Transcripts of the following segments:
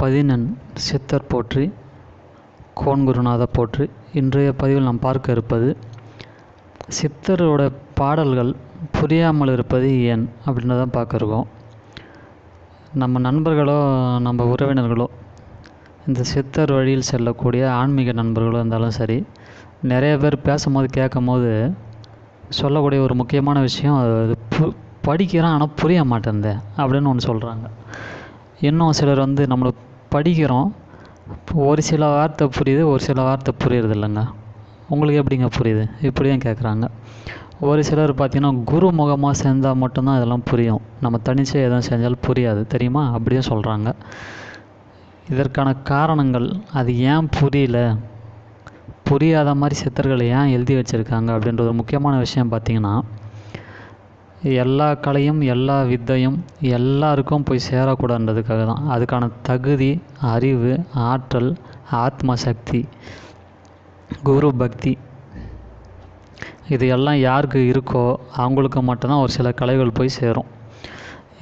பதினெண் சித்தர் போற்றி கோன்குருநாத போற்றி. இன்றைய பதிவில் நாம் பார்க்க இருப்பது சித்தரோட பாடல்கள் புரியாமல் இருப்பது ஏன் அப்படின்றத பார்க்க இருக்கோம். நம்ம நண்பர்களோ நம்ம உறவினர்களோ இந்த சித்தர் வழியில் செல்லக்கூடிய ஆன்மீக நண்பர்களோ இருந்தாலும் சரி நிறைய பேர் பேசும்போது கேட்கும் போது சொல்லக்கூடிய ஒரு முக்கியமான விஷயம் அது பு படிக்கிறோம் ஆனால் புரிய மாட்டேன் அப்படின்னு ஒன்று சொல்கிறாங்க இன்னும் சிலர் வந்து நம்மளை படிக்கிறோம். ஒரு சில வார்த்தை புரியுது ஒரு சில வார்த்தை புரியறது இல்லைங்க உங்களுக்கு எப்படிங்க புரியுது? இப்படியும் கேட்குறாங்க ஒரு சிலர் பார்த்தீங்கன்னா குரு முகமாக செஞ்சால் மட்டும்தான் இதெல்லாம் புரியும். நம்ம தனிச்சு எதுவும் செஞ்சாலும் புரியாது. தெரியுமா? அப்படியும் சொல்கிறாங்க இதற்கான காரணங்கள் அது ஏன் புரியல? புரியாத மாதிரி சித்தர்கள் ஏன் எழுதி வச்சுருக்காங்க? அப்படின்ற ஒரு முக்கியமான விஷயம் பார்த்தீங்கன்னா எல்லா கலையும் எல்லா வித்தையும் எல்லாருக்கும் போய் சேரக்கூடாதுன்றதுக்காக தான். அதுக்கான தகுதி அறிவு ஆற்றல் ஆத்ம சக்தி குரு பக்தி இது எல்லாம் யாருக்கு இருக்கோ அவங்களுக்கு மட்டும்தான் ஒரு சில கலைகள் போய் சேரும்.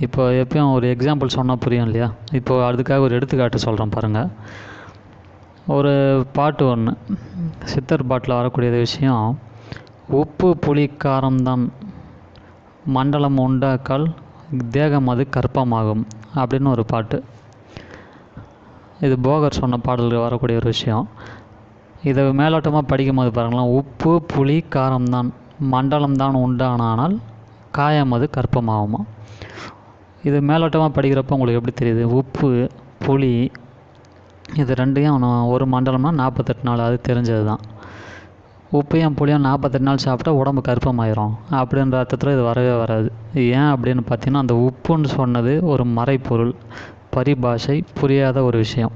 இப்போ எப்பயும் ஒரு எக்ஸாம்பிள் சொன்னால் புரியும் இல்லையா? இப்போ அதுக்காக ஒரு எடுத்துக்காட்டு சொல்கிறேன் பாருங்கள் ஒரு பாட்டு ஒன்று சித்தர் பாட்டில் வரக்கூடிய விஷயம் உப்பு புளி காரம்தான் மண்டலம் உண்டாக்கால் தேகம் அது கற்பமாகும் அப்படின்னு ஒரு பாட்டு. இது போகர் சொன்ன பாடல்கள் வரக்கூடிய ஒரு விஷயம். இதை மேலோட்டமாக படிக்கும்போது பாருங்களேன் உப்பு புளி காரம்தான் மண்டலம் தான் உண்டானால் காயம் அது கற்பமாகுமா இது மேலோட்டமாக படிக்கிறப்ப உங்களுக்கு எப்படி தெரியுது? உப்பு புளி இது ரெண்டையும் ஒரு மண்டலம்னா நாற்பத்தெட்டு நாள் அது தெரிஞ்சது தான் உப்பையும் புளியும் நாற்பத்தெட்டு நாள் சாப்பிட்டா உடம்பு கருப்பமாயிரும். அப்படின்ற அர்த்தத்தில் இது வரவே வராது. ஏன் அப்படின்னு பார்த்தீங்கன்னா அந்த உப்புன்னு சொன்னது ஒரு மறைப்பொருள் பரிபாஷை புரியாத ஒரு விஷயம்.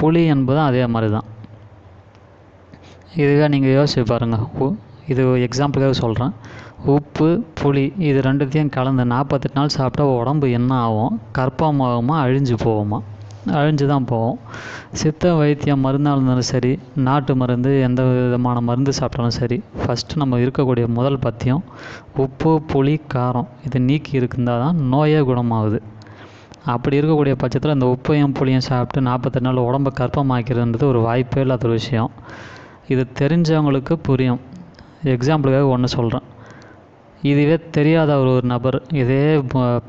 புளி என்பதும் அதே மாதிரி தான் இதுவே நீங்கள் யோசிச்சு பாருங்கள் இது எக்ஸாம்பிளுக்காக சொல்கிறேன் உப்பு புளி இது ரெண்டுத்தையும் கலந்து நாற்பத்தெட்டு நாள் சாப்பிட்டா உடம்பு என்ன ஆகும்? கற்பமாகுமா அழிஞ்சு போகுமா? அழிஞ்சு தான் போகும். சித்த வைத்தியம் மருந்தாக இருந்தாலும் சரி நாட்டு மருந்து எந்த விதமான மருந்து சாப்பிட்டாலும் சரி ஃபஸ்ட்டு நம்ம இருக்கக்கூடிய முதல் பத்தியம் உப்பு புளி காரம். இது நீக்கி இருந்தால் தான் நோயே குணமாகுது. அப்படி இருக்கக்கூடிய பட்சத்தில் இந்த உப்பையும் புளியும் சாப்பிட்டு நாற்பத்தெட்டு நாள் உடம்பை கற்பமாக்கிறதுன்றது ஒரு வாய்ப்பே இல்லாத ஒரு விஷயம். இது தெரிஞ்சவங்களுக்கு புரியும். எக்ஸாம்பிளுக்காக ஒன்று சொல்கிறேன் இதுவே தெரியாத ஒரு ஒரு நபர் இதே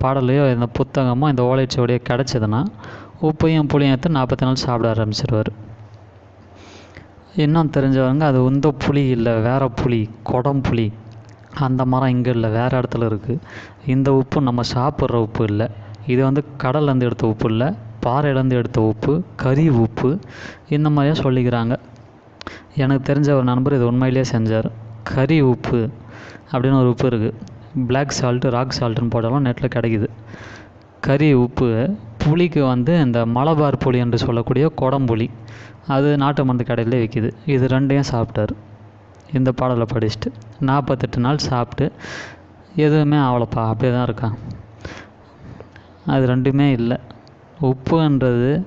பாடலையோ இந்த புத்தகமோ இந்த ஓலைச்சுவடியோ கிடச்சிதுன்னா உப்பையும் புளியும் எடுத்து நாற்பத்தி நாள் சாப்பிட ஆரம்பிச்சிருவார். இன்னும் தெரிஞ்சவங்க அது இந்த புளி இல்லை வேறு புளி குடம் புளி அந்த மரம் இங்கே இல்லை வேறு இடத்துல இருக்குது இந்த உப்பு நம்ம சாப்பிட்ற உப்பு இல்லை. இது வந்து கடல்லேருந்து எடுத்த உப்பு இல்லை பாறையிலேருந்து எடுத்த உப்பு கறி உப்பு இந்த மாதிரியே சொல்லிக்கிறாங்க. எனக்கு தெரிஞ்ச ஒரு நண்பர் இது உண்மையிலேயே செஞ்சார். கறி உப்பு அப்படின்னு ஒரு உப்பு இருக்குது பிளாக் சால்ட்டு ராக் சால்ட்டுன்னு போட்டாலும் நெட்டில் கிடைக்குது. கறி உப்பு புளிக்கு வந்து இந்த மலபார் புளி என்று சொல்லக்கூடிய குடம்புளி அது நாட்டு மருந்து கடையிலே விற்கிது இது ரெண்டையும் சாப்பிட்டாரு. இந்த பாடலை படிச்சுட்டு நாற்பத்தெட்டு நாள் சாப்பிட்டு எதுவுமே ஆகலப்பா அப்படியே தான் இருக்கான். அது ரெண்டுமே இல்லை. உப்புன்றது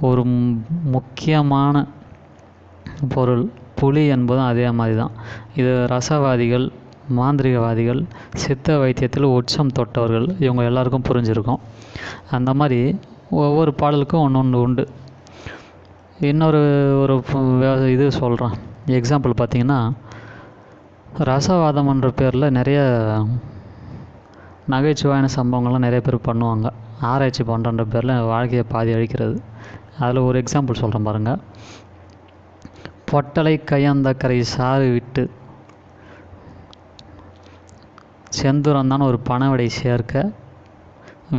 ஒரு முக்கியமான பொருள். புளி என்பதும் அதே மாதிரி தான். இது ரசவாதிகள் மாந்திரிகவாதிகள் சித்த வைத்தியத்தில் உச்சம் தொட்டவர்கள் இவங்க எல்லாருக்கும் புரிஞ்சிருக்கும். அந்த மாதிரி ஒவ்வொரு பாடலுக்கும் ஒன்று ஒன்று உண்டு. இன்னொரு ஒரு இது சொல்கிறேன் எக்ஸாம்பிள் பார்த்திங்கன்னா ரசவாதம்ன்ற பேரில் நிறைய நகைச்சுவையான சம்பவங்கள்லாம் நிறைய பேர் பண்ணுவாங்க. ஆராய்ச்சி பண்ணுறன்ற பேரில் வாழ்க்கையை பாதி அழிக்கிறது. அதில் ஒரு எக்ஸாம்பிள் சொல்கிறேன் பாருங்கள் பொட்டலை கையந்தக்கரை சாறு விட்டு செந்துரந்தான் ஒரு பணவடை சேர்க்க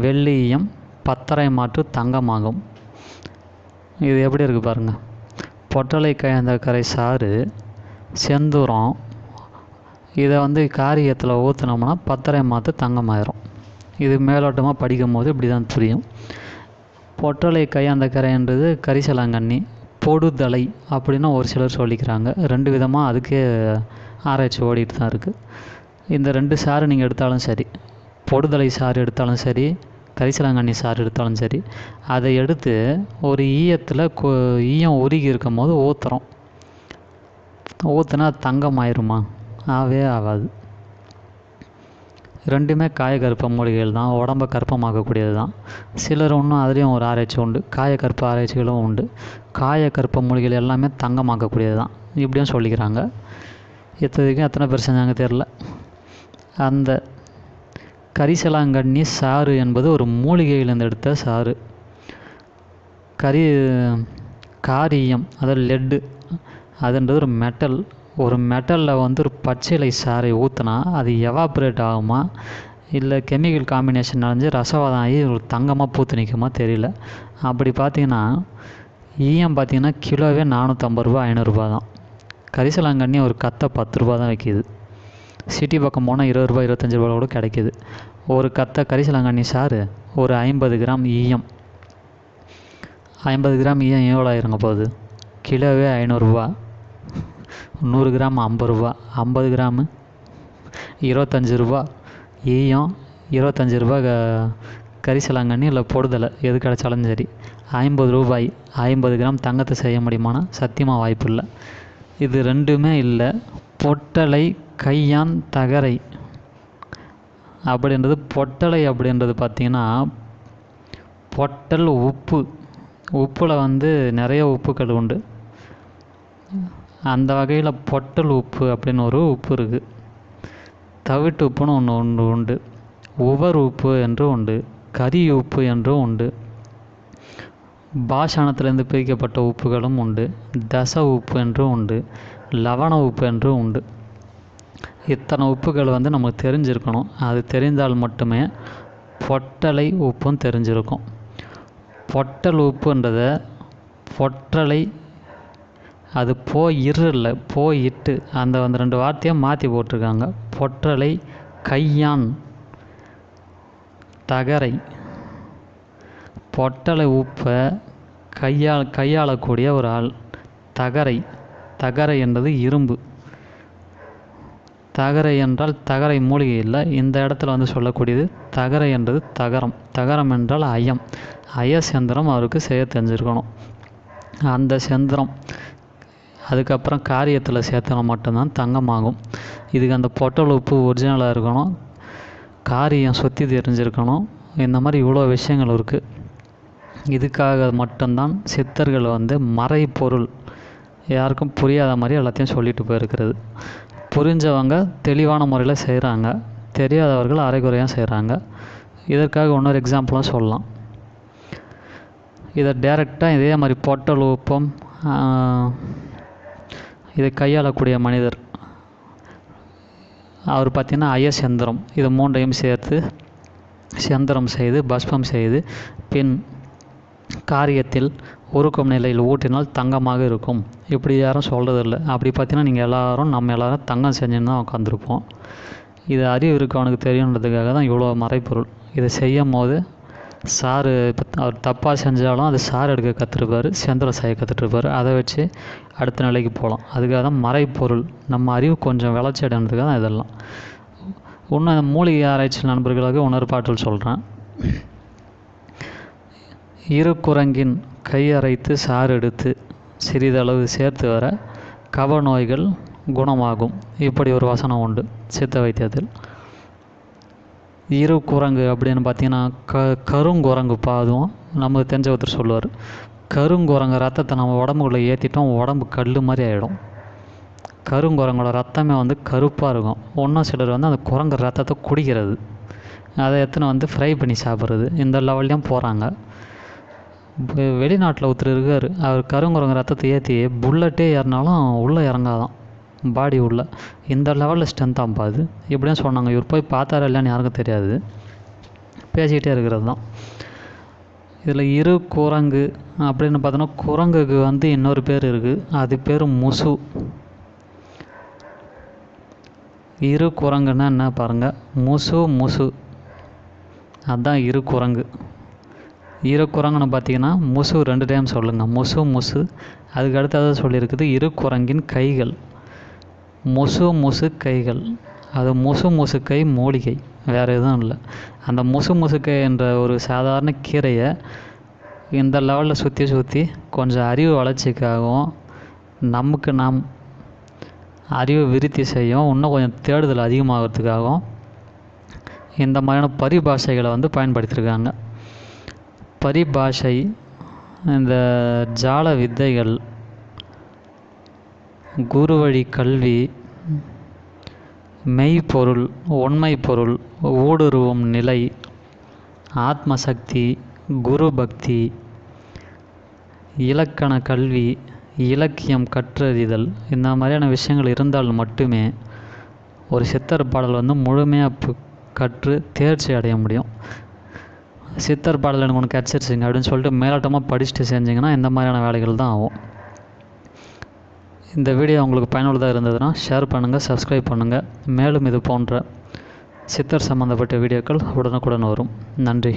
வெள்ளியும் பத்தரை மாற்று தங்கமாகும். இது எப்படி இருக்குது பாருங்கள் பொட்டலை கையந்தக்கரை சாறு செந்தூரம் இதை வந்து காரியத்தில் ஊற்றுனோம்னா பத்தரை மாற்று தங்கமாயிரும். இது மேலோட்டமாக படிக்கும் போது இப்படி தான் புரியும். பொட்டலை கையாந்தக்கரைன்றது கரிசலாங்கண்ணி பொடுதலை அப்படின்னு ஒரு சிலர் சொல்லிக்கிறாங்க. ரெண்டு விதமாக அதுக்கே ஆராய்ச்சி ஓடிட்டு தான் இருக்குது இந்த ரெண்டு சாறு நீங்கள் எடுத்தாலும் சரி பொடுதலை சாறு எடுத்தாலும் சரி கரிசலாங்கண்ணி சாறு எடுத்தாலும் சரி அதை எடுத்து ஒரு ஈயத்தில் கொ ஈயம் உருகி இருக்கும் போது ஊற்றுறோம் ஊற்றுனா தங்கம் ஆயிருமா? ஆவே ஆகாது. ரெண்டுமே காயகற்ப மூலிகைகள் தான் உடம்ப கற்பமாக்கக்கூடியது தான். சிலர் ஒன்றும் அதுலேயும் ஒரு ஆராய்ச்சி உண்டு காயகற்ப ஆராய்ச்சிகளும் உண்டு. காயக்கற்ப மூலிகைகள் எல்லாமே தங்கமாக்கக்கூடியது தான் இப்படியும் சொல்லிக்கிறாங்க. இத்தனைக்கும் எத்தனை பேர் செஞ்சாங்க தெரில அந்த கரிசலாங்கண்ணி சாறு என்பது ஒரு மூலிகையிலேருந்து எடுத்த சாறு. கரி காரியம் அதாவது லெட்டு அதுன்றது ஒரு மெட்டல் ஒரு மெட்டலில் வந்து ஒரு பச்சிலை சாறை ஊற்றினா அது எவாப்ரேட் ஆகுமா? இல்லை கெமிக்கல் காம்பினேஷன் அடைஞ்சு ரசவாதம் ஆகி ஒரு தங்கமாக பூத்து நிற்குமா தெரியல. அப்படி பார்த்தீங்கன்னா ஈயம் பார்த்தீங்கன்னா கிலோவே நானூற்றம்பது ரூபா ஐநூறுரூபா தான். கரிசலாங்கண்ணி ஒரு கத்தை பத்து ரூபா தான் விற்கிது சிட்டி பக்கம் போனால் இருபது ரூபா இருபத்தஞ்சி ரூபா கூட கிடைக்கிது. ஒரு கத்த கரிசலாங்கண்ணி சாறு ஒரு ஐம்பது கிராம் ஈயம். ஐம்பது கிராம் ஈயம் எவ்வளோ ஆயிருங்க போகுது? கிலோவே ஐநூறுரூவா நூறு கிராம் ஐம்பது ரூபா. ஐம்பது கிராமு இருபத்தஞ்சி ரூபா. ஈயம் இருபத்தஞ்சி ரூபா க கரிசலாங்கண்ணி இல்லை பொடுதலை எது கிடைச்சாலும் சரி. ஐம்பது ரூபாய் ஐம்பது கிராம் தங்கத்தை செய்ய முடியுமானா சத்தியமாக வாய்ப்பு இல்லை. இது ரெண்டுமே இல்லை. பொட்டலை கையான் தகரை. அப்படின்றது பொட்டலை அப்படின்றது பார்த்திங்கன்னா பொட்டல் உப்பு. உப்பில் வந்து நிறைய உப்புக்கள் உண்டு. அந்த வகையில் பொட்டல் உப்பு அப்படின்னு ஒரு உப்பு இருக்குது தவிட்டு உப்புன்னு ஒன்று ஒன்று உண்டு. உவர் உப்பு என்று உண்டு. கரி உப்பு என்றும் உண்டு. பாஷாணத்திலிருந்து பிரிக்கப்பட்ட உப்புகளும் உண்டு. தச உப்பு என்றும் உண்டு. லவண உப்பு என்றும் உண்டு. இத்தனை உப்புகள் வந்து நமக்கு தெரிஞ்சிருக்கணும். அது தெரிந்தால் மட்டுமே பொட்டலை உப்பும் தெரிஞ்சிருக்கும். பொட்டல் உப்புன்றத பொட்டலை அது போ இருல போ இட்டு அந்த அந்த ரெண்டு வார்த்தையை மாற்றி போட்டிருக்காங்க. பொற்றலை கையான் தகரை. பொட்டலை உப்பை கையாள் கையாளக்கூடிய ஒரு ஆள் தகரை. தகரை என்பது இரும்பு. தகரை என்றால் தகரை மூலிகை இல்லை. இந்த இடத்துல வந்து சொல்லக்கூடியது தகரை என்றது தகரம். தகரம் என்றால் ஐயம் ஐய செந்திரம் அவருக்கு செய்ய தெரிஞ்சிருக்கணும். அந்த செந்திரம் அதுக்கப்புறம் காரியத்தில் சேர்த்தனா மட்டும்தான் தங்கமாகும். இதுக்கு அந்த பொட்டல் உப்பு ஒரிஜினலாக இருக்கணும். காரியம் சுற்றி தெரிஞ்சிருக்கணும். இந்த மாதிரி இவ்வளோ விஷயங்கள் இருக்குது இதுக்காக மட்டும்தான் சித்தர்கள் வந்து மறைப்பொருள் யாருக்கும் புரியாத மாதிரி எல்லாத்தையும் சொல்லிட்டு போயிருக்கிறது. புரிஞ்சவங்க தெளிவான முறையில் செய்கிறாங்க தெரியாதவர்கள் அரைகுறையாக செய்கிறாங்க இதற்காக இன்னொரு எக்ஸாம்பிளும் சொல்லலாம். இதை டேரெக்டாக இதே மாதிரி பொட்டல் உப்பம் இதை கையாளக்கூடிய மனிதர். அவர் பார்த்திங்கன்னா அய செந்திரம் இது மூன்றையும் சேர்த்து செந்திரம் செய்து பஸ்பம் செய்து பின் காரியத்தில் உருக்கும் நிலையில் ஊட்டினால் தங்கமாக இருக்கும். இப்படி யாரும் சொல்கிறதில்ல அப்படி பார்த்தீங்கன்னா நீங்கள் எல்லோரும் நம்ம எல்லோரும் தங்கம் செஞ்சுன்னு தான் உட்காந்துருப்போம் இது அறிவு இருக்கவனுக்கு தெரியுன்றதுக்காக தான் இவ்வளோ மறைப்பொருள் இதை செய்யும் போது சார் இப்போ அவர் தப்பாக செஞ்சாலும் அது சார் எடுக்க கற்றுருப்பார் செந்தர சாய கற்றுட்ருப்பாரு அதை வச்சு அடுத்த நிலைக்கு போகலாம். அதுக்காக தான் மறைப்பொருள் நம்ம அறிவு கொஞ்சம் விளைச்சி அடைகிறதுக்காக தான் இதெல்லாம். இன்னும் அந்த மூலிகை ஆராய்ச்சி நண்பர்களுக்கு உணர்பாற்றல் சொல்கிறேன் இரு குரங்கின் கை அரைத்து சாறு எடுத்து சிறிதளவு சேர்த்து வர கவ நோய்கள் குணமாகும். இப்படி ஒரு வசனம் உண்டு. சித்த வைத்தியத்தில். இரு குரங்கு அப்படின்னு பார்த்தீங்கன்னா க கருங்குரங்குப்பா அதுவும் நமக்கு தெரிஞ்ச ஒருத்தர் சொல்லுவார். கருங்குரங்கு ரத்தத்தை நம்ம உடம்புக்குள்ளே ஏற்றிட்டோம் உடம்பு கல் மாதிரி ஆகிடும் கருங்குரங்கோட ரத்தமே வந்து கருப்பாக இருக்கும். ஒன்றா சிலர் வந்து அந்த குரங்கு ரத்தத்தை குடிக்கிறது. அதை எடுத்துன்னு வந்து ஃப்ரை பண்ணி சாப்பிட்றது. இந்த லெவல்லையும் போகிறாங்க வெளிநாட்டில் ஒருத்தர் இருக்கார். அவர் கருங்குரங்கு ரத்தத்தை ஏற்றி புல்லட்டே ஏறினாலும் உள்ளே இறங்காதான். பாடி உள்ள. இந்த லெவலில் ஸ்ட்ரென்த்தாக பாது இப்படியும் சொன்னாங்க இவர் போய் பார்த்தாரா இல்லையான்னு யாருக்கும் தெரியாது. பேசிக்கிட்டே இருக்கிறது தான் இதில் இரு குரங்கு அப்படின்னு பார்த்தோன்னா குரங்குக்கு வந்து இன்னொரு பேர் இருக்குது அது பேர் முசு. இரு குரங்குன்னா என்ன பாருங்கள் முசு முசு. அதுதான் இரு குரங்கு. இரு குரங்குன்னு பார்த்தீங்கன்னா முசு ரெண்டு டைம் சொல்லுங்கள் முசு முசு. அதுக்கு அடுத்தது சொல்லியிருக்குது இரு குரங்கின் கைகள். முசு முசு கைகள். அது முசு முசு கை மூலிகை. வேறு எதுவும் இல்லை. அந்த முசு முசுக்கை என்ற ஒரு சாதாரண கீரையை இந்த லெவலில் சுற்றி சுற்றி கொஞ்சம் அறிவு வளர்ச்சிக்காகவும் நமக்கு நாம் அறிவு விருத்தி செய்யும் இன்னும் கொஞ்சம் தேடுதல் அதிகமாகிறதுக்காகவும் இந்த மாதிரியான பரிபாஷைகளை வந்து பயன்படுத்தியிருக்காங்க. பரிபாஷை இந்த ஜால வித்தைகள் குருவழி கல்வி மெய்ப்பொருள் உண்மை பொருள் ஊடுருவும் நிலை ஆத்மசக்தி குரு பக்தி இலக்கண கல்வி இலக்கியம் கற்றறிதல் இந்த மாதிரியான விஷயங்கள் இருந்தால் மட்டுமே ஒரு சித்தர் பாடல் வந்து முழுமையாக கற்று தேர்ச்சி அடைய முடியும். சித்தர் பாடல் எனக்கு ஒன்று கிடச்சிருச்சிங்க அப்படின்னு சொல்லிட்டு மேலோட்டமாக படிச்சுட்டு செஞ்சிங்கன்னா இந்த மாதிரியான வேலைகள் தான் ஆகும். இந்த வீடியோ உங்களுக்கு பயனுள்ளதாக இருந்ததுன்னா ஷேர் பண்ணுங்கள் சப்ஸ்கிரைப் பண்ணுங்கள் மேலும் இது போன்ற சித்தர் சம்மந்தப்பட்ட வீடியோக்கள் உடனுக்குடன் வரும். நன்றி.